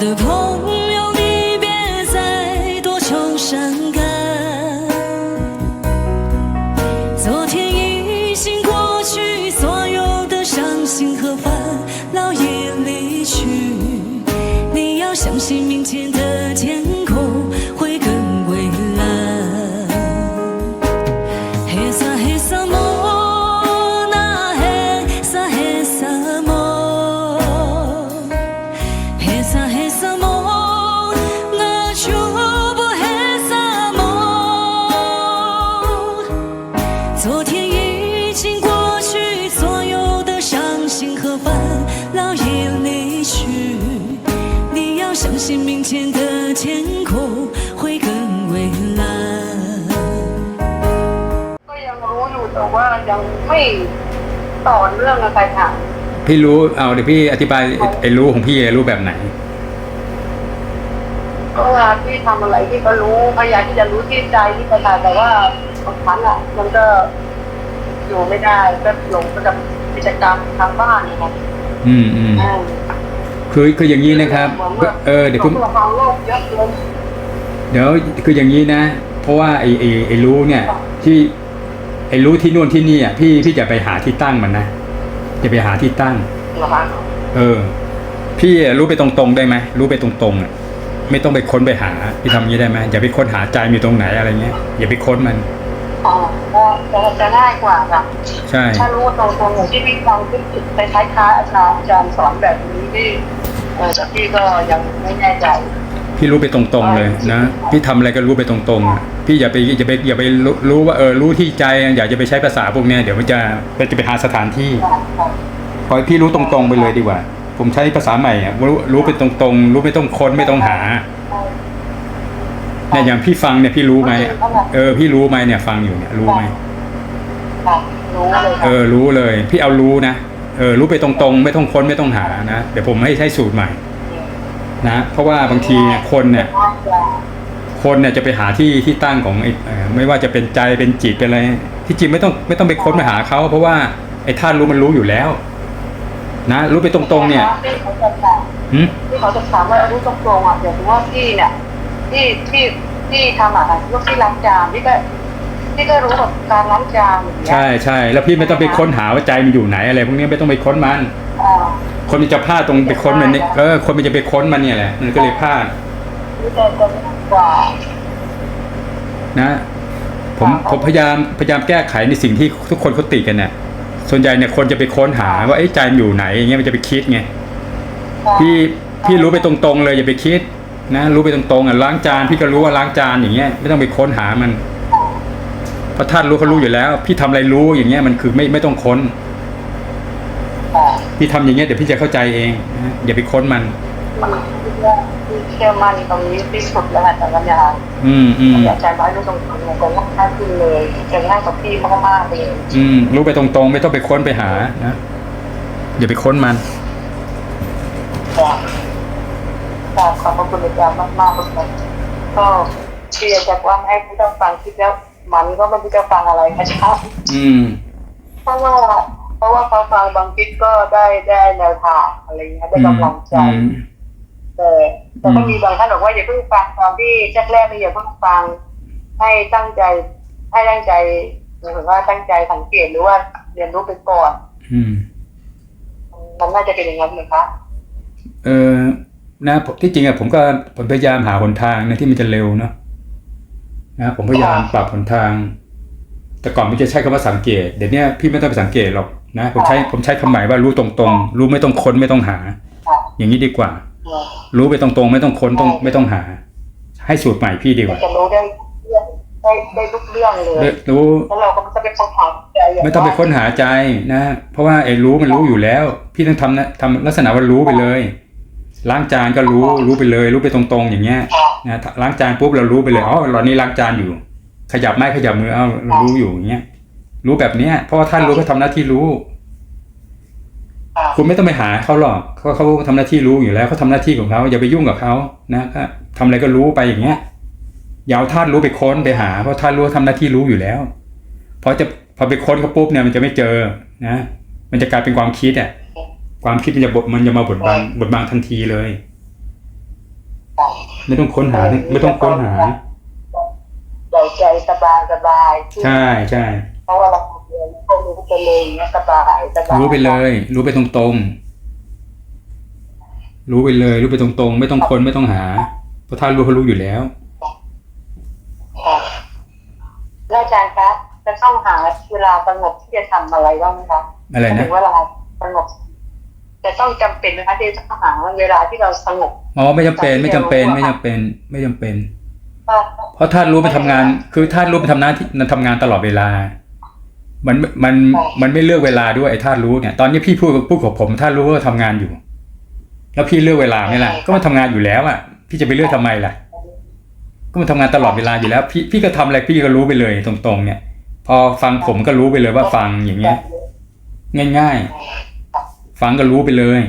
de vent. 要相信明天的天空会更蔚蓝。 ก็ยังรู้อยู่แต่ว่ายังไม่ต่อเนื่องอะไรค่ะ พี่รู้เอาเดี๋ยวพี่อธิบายไอ้ไอ้รู้ของพี่รู้แบบไหน ก็เวลาที่ทำอะไรที่ก็รู้พยายามที่จะรู้ที่ใจที่กระทำแต่ว่าบางครั้งอ่ะ มันก็อยู่ไม่ได้ก็หลงไปกับกิจกรรมทางบ้านนะครับ อืมอืม อืม คือคืออย่างนี้นะครับ เออเดี๋ยวผมราฟังโลกเดี๋ยวคืออย่างนี้นะ เพราะว่าไอ้ไอ้ไอ้รู้เนี่ยที่ไอ้รู้ที่นู่นที่นี่อะพี่พี่จะไปหาที่ตั้งมันนะจะไปหาที่ตั้งเออ พี่รู้ไปตรงๆได้ไหมรู้ไปตรงๆอะไม่ต้องไปค้นไปหาพี่ทำอย่างนี้ได้ไหมอย่าไปค้นหาใจมันอยู่ตรงไหนอะไรเงี้ยอย่าไปค้นมัน อ๋อก็จะจะง่ายกว่าค่ะใช่ ถ้ารู้ตรงตรงๆอย่างที่พี่ฟังขึ้นไปคล้ายๆอาจารย์อาจารย์สอนแบบนี้ที่เออแต่พี่ก็ยังไม่แน่ใจ พี่รู้ไปตรงๆเลยนะ พี่ทำอะไรก็รู้ไปตรงๆอะพี่อย่าไปอย่าไปอย่าไปรู้รู้ว่าเออรู้ที่ใจอยากจะไปใช้ภาษาพวกเนี้ยเดี๋ยวมันจะมันจะไปหาสถานที่ขอให้พี่รู้ตรงๆไปเลยดีกว่า ผมใช้ภาษาใหม่อะรู้รู้ไปตรงๆ รู้ไม่ต้องค้นไม่ต้องหา เนี่ยอย่างพี่ฟังเนี่ยพี่รู้ไหมเออพี่รู้ไหมเนี่ยฟังอยู่เนี่ยรู้ไหมค่ะรู้เลยเอค่ะอรู้เลย พี่เอารู้นะเออรู้ไปตรงๆ ไม่ต้องค้นไม่ต้องหานะเดี๋ยวผมให้ใช้สูตรใหม่ นะ เพราะว่าบางทีเนี่ยคนเนี่ย คนเนี่ยจะไปหาที่ที่ตั้งของไอ้เอ่อไม่ว่าจะเป็นใจเป็นจิตเป็นอะไรที่จริงไม่ต้องไม่ต้องไปค้นไปหาเขาเพราะว่าไอ้ท่านรู้มันรู้อยู่แล้ว นะรู้ไปตรงๆ เนี่ยที่เขาจะถามหึที่เขาจะถามว่ารู้ตรงๆอะอย่างว่าพี่เนี่ย ที่ที่ที่ทำอาหารพวกที่ล้างจานพี่ก็พี่ก็รู้แบบการล้างจานอย่างเงี้ยใช่ใช่แล้วพี่ไม่ต้องไปค้นหาว่าใจมันอยู่ไหนอะไรพวกนี้ไม่ต้องไปค้นมัน อ่าคนมันจะพลาดตรงไปค้นมันเนี่ยเออคนมันจะไปค้นมันเนี่ยแหละมันก็เลยพลาดรู้จะจะง่ายกว่า นะ ผมผมพยายามพยายามแก้ไขในสิ่งที่ทุกคนเขาติกันเนี่ยส่วนใหญ่เนี่ยคนจะไปค้นหาว่าไอ้ใจมันอยู่ไหนอย่างเงี้ยมันจะไปคิดไงพี่พี่รู้ไปตรงๆเลยอย่าไปคิด นะรู้ไปตรงๆอะล้างจานพี่ก็รู้ว่าล้างจานอย่างเงี้ยไม่ต้องไปค้นหามันเพราะท่านรู้เขารู้อยู่แล้ว พี่ทำอะไรรู้อย่างเงี้ยมันคือไม่ไม่ต้องค้นค่ะพี่ทำอย่างเงี้ยเดี๋ยวพี่จะเข้าใจเองนะอย่าไปค้นมันมันที่เชื่อมั่นตรงนี้ที่สุดแล้วค่ะแต่ละอย่างอืมอืมอยากจะร้อยรู้ตรงๆเนี่ยก็ง่ายขึ้นเลยจะง่ายกับพี่มากๆเลยอืม รู้ไปตรงๆ ไม่ต้องไปค้นไปหานะอย่าไปค้นมัน ค่ะ ค่ะขอบพระคุณอาจารย์มากๆเลยก็เชียร์จากว่าให้ผู้ต้องฟังคิดแล้วมันก็ไม่รู้จะฟังอะไรนะครับอืมเพราะว่าเพราะว่าเขาฟังบางคลิปก็ได้ได้แนวทางอะไรอย่างเงี้ยได้กำลังใจแต่แต่ก็มีบางท่านบอกว่าอย่าเพิ่งฟังตอนที่แรกๆนี่อย่าเพิ่งฟัง ให้ตั้งใจ ให้ตั้งใจหมายถึงว่าตั้งใจสังเกตหรือว่าเรียนรู้ไปก่อน อืม มันน่าจะเป็นอย่างนั้นไหมคะเออ นะผมที่จริงอะผมก็ผมพยายามหาหนทางนะที่มันจะเร็วเนาะนะผมพยายามปรับหนทาง แต่ก่อนมันจะใช้คำว่าสังเกต เดี๋ยวนี้พี่ไม่ต้องไปสังเกตหรอกนะผมใช้ผมใช้คำหมายว่ารู้ตรงๆ รู้ไม่ต้องค้นไม่ต้องหาค่ะอย่างนี้ดีกว่า รู้ไปตรงๆ ไม่ต้องค้นต้องไม่ต้องหา ให้สูตรใหม่พี่ดีกว่าจะรู้ได้เรื่องได้ได้ทุกเรื่องเลยรู้แล้วเราก็ไม่ต้องไปค้นหาใจอย่างไม่ต้องไปค้นหาใจนะ เพราะว่าไอ้รู้มันรู้อยู่แล้ว พี่ต้องทำนะทำลักษณะว่ารู้ไปเลย ล้างจานก็รู้รู้ไปเลย รู้ไปตรงๆ อย่างเงี้ยค่ะนะล้างจานปุ๊บเรารู้ไปเลยอ๋อเรานี่ล้างจานอยู่ ขยับไม้ขยับมือเอ้าเรารู้อยู่อย่างเงี้ยรู้แบบเนี้ยเพราะว่าท่านรู้ก็ทำหน้าที่รู้ค่ะคุณไม่ต้องไปหาเขาหรอกเขาเขาทำหน้าที่รู้อยู่แล้วเขาทำหน้าที่ของเขาอย่าไปยุ่งกับเขานะก็ทำอะไรก็รู้ไปอย่างเงี้ยอย่าเอาท่านรู้ไปค้นไปหา เพราะท่านรู้ทำหน้าที่รู้อยู่แล้วพอจะพอไปค้นเขาปุ๊บเนี่ยมันจะไม่เจอนะ มันจะกลายเป็นความคิดอะ ความคิดมันจะบดมันจะมาบดบังบดบังทันทีเลยค่ะไม่ต้องค้นหาไม่ต้องค้นหาใจใจสบายสบายใช่ใช่เพราะว่าเราเรียนพวกรู้ไปเลยอย่างเงี้ยสบายสบายรู้ไปเลย รู้ไปตรงๆรู้ไปเลย รู้ไปตรงๆไม่ต้องค้นไม่ต้องหา เพราะท่านรู้เขารู้อยู่แล้วค่ะแล้วอาจารย์คะจะต้องหาเวลาสงบที่จะทำอะไรบ้างไหมคะอะไรนะถึงเวลาสงบ จะต้องจำเป็นไหมคะที่จะต้องหาเวลาที่เราสงบอ๋อไม่จำเป็นไม่จำเป็นไม่จำเป็นไม่จำเป็นว่าเพราะท่านรู้มันทำงาน คือท่านรู้มันทำหน้าที่มันทำงานตลอดเวลา มันมันมันไม่เลือกเวลาด้วยไอ้ธาตุรู้เนี่ยตอนนี้พี่พูดพูดกับผมธาตุรู้ว่าทำงานอยู่ แล้วพี่เลือกเวลาไหมล่ะก็มันทำงานอยู่แล้วอะ พี่จะไปเลือกทำไมล่ะ ก็มันทำงานตลอดเวลาอยู่แล้ว พี่พี่ก็ทำอะไรพี่ก็รู้ไปเลยตรงๆ เนี่ย พอฟังผมก็รู้ไปเลยว่าฟังอย่างเงี้ย ง่าย ๆ ฟังก็รู้ไปเลย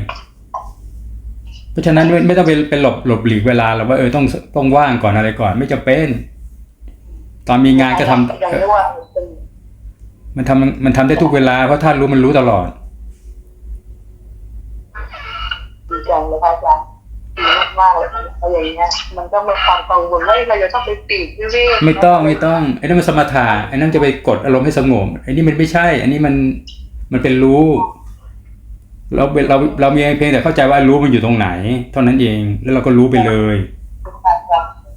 เพราะฉะนั้นไม่ไม่ต้องไปไปหลบหลบหลีกเวลาหรอกว่าเออต้องต้องว่างก่อนอะไรก่อน ไม่จำเป็น ตอนมีงานก็ทำอย่างเออเรียกว่าเป็นมันทำมันทำได้ทุกเวลาเพราะท่านรู้มันรู้ตลอดดีจังเลยค่ะอาจารย์ดีมากๆเลยเอาอย่างเงี้ยมันก็มีความกังวลว่าเราจะต้องไปปีกวิเวกไม่ต้องไม่ต้องไอ้นั่นมันสมถะไอ้นั่นจะไปกดอารมณ์ให้สงบไอ้นี่มันไม่ใช่ อันนี้มันมันเป็นรู้ เราเราเรามีเพียงแต่เข้าใจว่ารู้มันอยู่ตรงไหน เท่านั้นเองแล้วเราก็รู้ไปเลย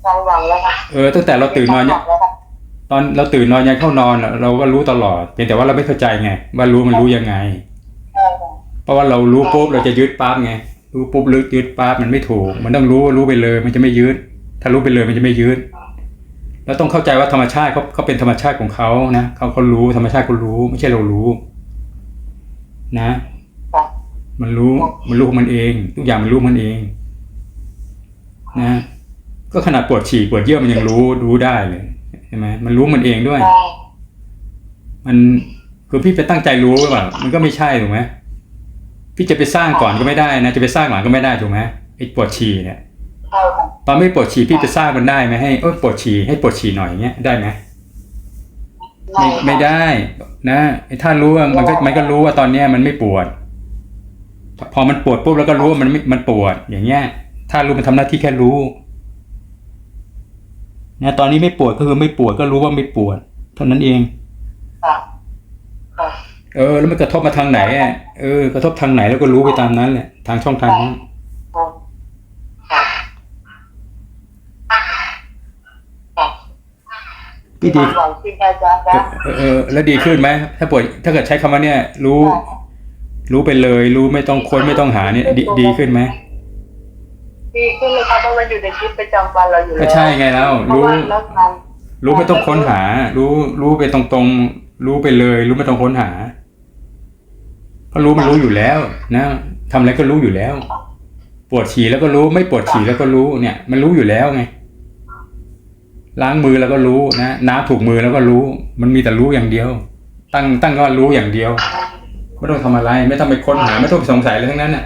ความหวังแล้วค่ะเออตั้งแต่เราตื่นนอนเนี่ยแล้วค่ะตอนเราตื่นนอนยังเข้านอนเราก็รู้ตลอดเพียงแต่ว่าเราไม่เข้าใจไงว่ารู้มันรู้ยังไงใช่ค่ะเพราะว่าเรารู้ปุ๊บเราจะยึดปั๊บไงรู้ปุ๊บลึกยึดปั๊บมันไม่ถูก มันต้องรู้รู้ไปเลย มันจะไม่ยึดถ้ารู้ไปเลยมันจะไม่ยึดแล้วต้องเข้าใจว่าธรรมชาติเขาเขาเป็นธรรมชาติของเขานะเขาเขารู้ธรรมชาติเขารู้ ไม่ใช่เรารู้ นะค่ะ มันรู้มันรู้ของมันเอง ทุกอย่างมันรู้ของมันเอง นะ ก็ขนาดปวดฉี่ปวดเยี่ยวมันยังรู้รู้ได้เลยใช่ไหมมันรู้มันเองด้วยใช่มันคือพี่ไปตั้งใจรู้หรือเปล่ามันก็ไม่ใช่ถูกไหมพี่จะไปสร้างก่อนก็ไม่ได้นะจะไปสร้างหลังก็ไม่ได้ถูกไหมไอ้ปวดฉี่เนี่ยใช่ค่ะตอนไม่ปวดฉี่พี่จะสร้างมันได้ไหมให้เออปวดฉี่ให้ปวดฉี่หน่อยอย่างเงี้ยได้ไหมไม่ไม่ได้ นะไอ้ถ้ารู้ว่ามันก็มันก็รู้ว่าตอนเนี้ยมันไม่ปวด พอมันปวดปุ๊บแล้วก็รู้ว่ามันไม่มันปวด อย่างเงี้ย ถ้ารู้มันทำหน้าที่แค่รู้นะตอนนี้ไม่ปวดก็คือไม่ปวดก็รู้ว่าไม่ปวด เท่านั้นเองค่ะค่ะเออ แล้วมันกระทบมาทางไหนอะเออกระทบทางไหนแล้วก็รู้ไปตามนั้นแหละทางช่องทางนั้นค่ะค่ะค่ะพี่ดีความหวังขึ้นค่ะอาจารย์เอนะอเออเออแล้วดีขึ้นไหมถ้าปวดถ้าเกิดใช้คำว่าเนี่ย รู้ รู้ไปเลย รู้ไม่ต้องค้นไม่ต้องหาเนี่ยดีดีขึ้นไหมดีขึ้นเลยค่ะเพราะมันอยู่ในชีวิตประจำวันเราอยู่แล้วก็ใช่ไงแล้วเพราะรู้ว่าแล้วงานรู้ไม่ต้องค้นหา รู้รู้ไปตรงๆ รู้ไปเลย รู้ไม่ต้องค้นหาเพราะรู้มันรู้อยู่แล้ว นะทำอะไรก็รู้อยู่แล้ว ปวดฉี่แล้วก็รู้ไม่ปวดฉี่แล้วก็รู้เนี่ย มันรู้อยู่แล้วไงล้างมือแล้วก็รู้นะน้ำถูกมือแล้วก็รู้ มันมีแต่รู้อย่างเดียว ตั้งตั้งก็รู้อย่างเดียว ไม่ต้องทำอะไร ไม่ต้องไปค้นหา ไม่ต้องไปสงสัยอะไรทั้งนั้นน่ะ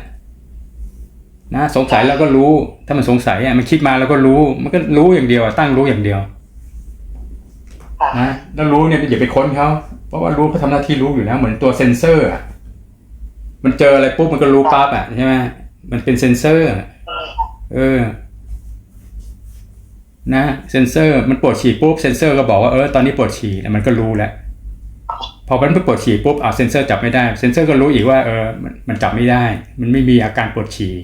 นะสงสัยแล้วก็รู้ ถ้ามันสงสัยอะมันคิดมาแล้วก็รู้ มันก็รู้อย่างเดียวอะตั้งรู้อย่างเดียวค่ะนะแล้วรู้เนี่ยอย่าไปค้นเขาเพราะว่ารู้เขาทำหน้าที่รู้อยู่แล้ว เหมือนตัวเซนเซอร์อะมันเจออะไรปุ๊บมันก็รู้ปั๊บอะใช่ไหมมันเป็นเซนเซอร์เออ นะเซนเซอร์ มันปวดฉี่ปุ๊บเซนเซอร์ก็บอกว่าเออตอนนี้ปวดฉี่แล้วมันก็รู้แล้ว พอมันไม่ปวดฉี่ปุ๊บอ่าเซนเซอร์จับไม่ได้ เซนเซอร์ก็รู้อีกว่าเออมันจับไม่ได้ มันไม่มีอาการปวดฉี่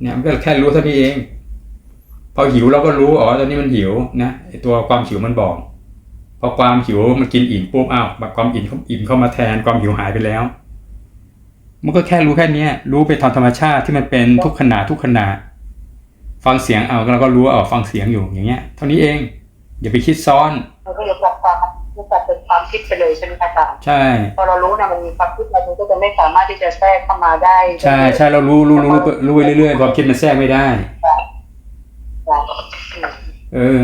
เนี่ยมันก็แค่รู้เท่านี้เอง พอหิวเราก็รู้อ๋อตอนนี้มันหิวนะตัวความหิวมันบอก พอความหิวมันกินอิ่มปุ๊บอ้าวแบบความอิ่มเขาอิ่มเข้ามาแทนความหิวหายไปแล้ว มันก็แค่รู้แค่เนี้ยรู้ไปตามธรรมชาติที่มันเป็นทุกขณะทุกขณะฟังเสียงเอาเราก็รู้ว่าอ๋อฟังเสียงอยู่อย่างเงี้ย เท่านี้เอง อย่าไปคิดซ้อนมันก็จะกลับความ มันกลับเป็นความคิดไปเลยใช่ไหมคะอาจารย์ใช่ พอเรารู้นะมันมีความคิดเรามันก็จะไม่สามารถที่จะแทรกเข้ามาได้ใช่ใช่เรารู้รู้รู้รู้รู้ไปเรื่อยๆความคิดมันแทรกไม่ได้ค่ะอืมเออ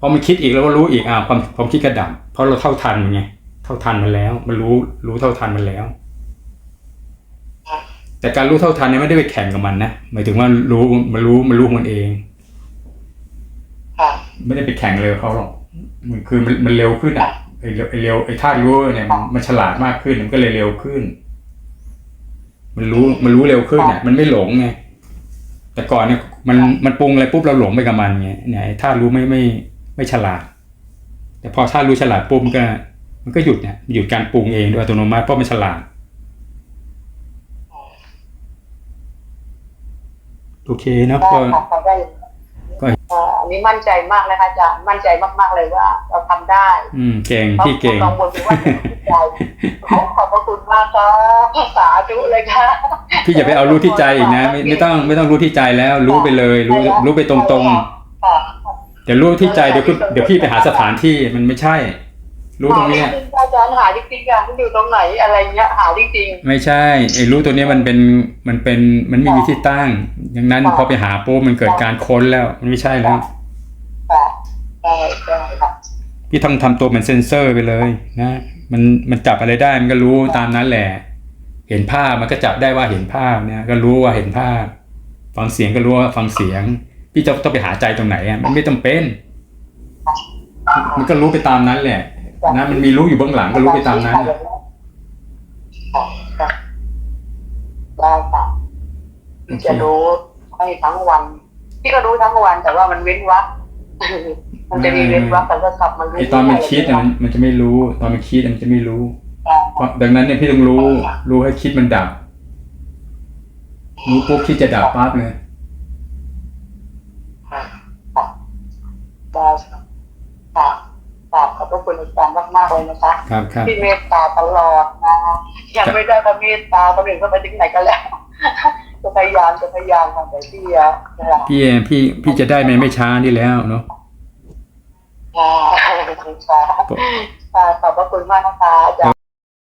พอมันคิดอีกเราก็รู้อีกอ่าความความคิดกระดับเพราะเราเท่าทันมันไงเท่าทันมันแล้ว มันรู้รู้เท่าทันมันแล้ว แต่การรู้เท่าทันเนี่ยไม่ได้ไปแข่งกับมันนะหมายถึงว่ารู้มันรู้มันรู้ของมันเองค่ะไม่ได้ไปแข่งเลยกับเขาหรอก มันคือมันมันเร็วขึ้นอะไอ้เร็วไอ้เร็วไอ้ธาตุรู้เนี่ยมันมันฉลาดมากขึ้นมันก็เลยเร็วขึ้น มันรู้มันรู้เร็วขึ้นเนี่ยมันไม่หลงไงแต่ก่อนเนี่ยมันมันปรุงอะไรปุ๊บเราหลงไปกับมันไงเนี่ยไอ้ธาตุรู้ไม่ไม่ไม่ฉลาด แต่พอธาตุรู้ฉลาดปุ๊บมันก็ มันก็หยุดเนี่ยหยุดการปรุงเองโดยอัตโนมัติเพราะมันฉลาดโอเคนะได้ก็ค่ะทำได้ก็เอ่ออั นนี้มั่นใจมากเลยค่ะอาจารย์มั่นใจมาก ๆ เลยว่า เราทำได้ อืมเก่งเพราะพี่เก่งกังวลว่าจะไม่ใจขอขอบพระคุณมากครับสาธุเลยค่ะ พี่อย่าไปเอารู้ที่ใจอีกนะ ไม่ไม่ต้องไม่ต้องรู้ที่ใจแล้ว รู้ไปเลย รู้รู้ไปตรงค่ะๆเดี๋ยวรู้ที่ใจเดี๋ยวคุณเดี๋ยวพี่ไปหาสถานที่มันไม่ใช่ รู้ตรงเนี้ยหาจริงๆอาจารย์หาจริงๆอะมันอยู่ตรงไหนอะไรเงี้ยหาจริงไม่ใช่ไอ้รู้ตัวเนี้ยมันเป็นมันเป็นมันไม่มีที่ตั้งดังนั้นค่ะพอไปหาปุ๊บมันเกิดการค้นแล้วมันไม่ใช่แล้ว ๆค่ะใช่ใช่ค่ะ พี่ต้องทำตัวเหมือนเซนเซอร์ไปเลยนะมันมันจับอะไรได้มันก็รู้ตามนั้นแหละ เห็นภาพมันก็จับได้ว่าเห็นภาพเนี่ยก็รู้ว่าเห็นภาพ ฟังเสียงก็รู้ว่าฟังเสียง พี่จะต้องไปหาใจตรงไหนอะมันไม่ต้องเป็น มันก็รู้ไปตามนั้นแหละนะมันมีรู้อยู่เบื้องหลังก็รู้ไปตามนั้นอะค่ะค่ะได้ค่ะจะรู้ให้ทั้งวัน พี่ก็รู้ทั้งวันแต่ว่ามันเว้นวรรค มันจะมีเว้นวรรคแต่ก็กลับมารู้ไอตอนมันคิดอะมันมันจะไม่รู้ ตอนมันคิดอะมันจะไม่รู้เพราะดังนั้นเนี่ยพี่ต้องรู้ รู้ให้คิดมันดับรู้ปุ๊บคิดจะดับปั๊บเลยค่ะค่ะได้ค่ะค่ะกราบขอบพระคุณอาจารย์มากๆเลยนะคะครับครับที่เมตตาตลอดนะคะยังไม่ได้ก็เมตตาคนอื่นก็ไปถึงไหนกันแล้วจะพยายามจะพยายามทำแต่ที่อะนะคะพี่พี่พี่จะได้ไม่ไม่ช้านี่แล้วเนาะค่ะค่ะ ค่ะขอบพระคุณมากนะคะอาจารย์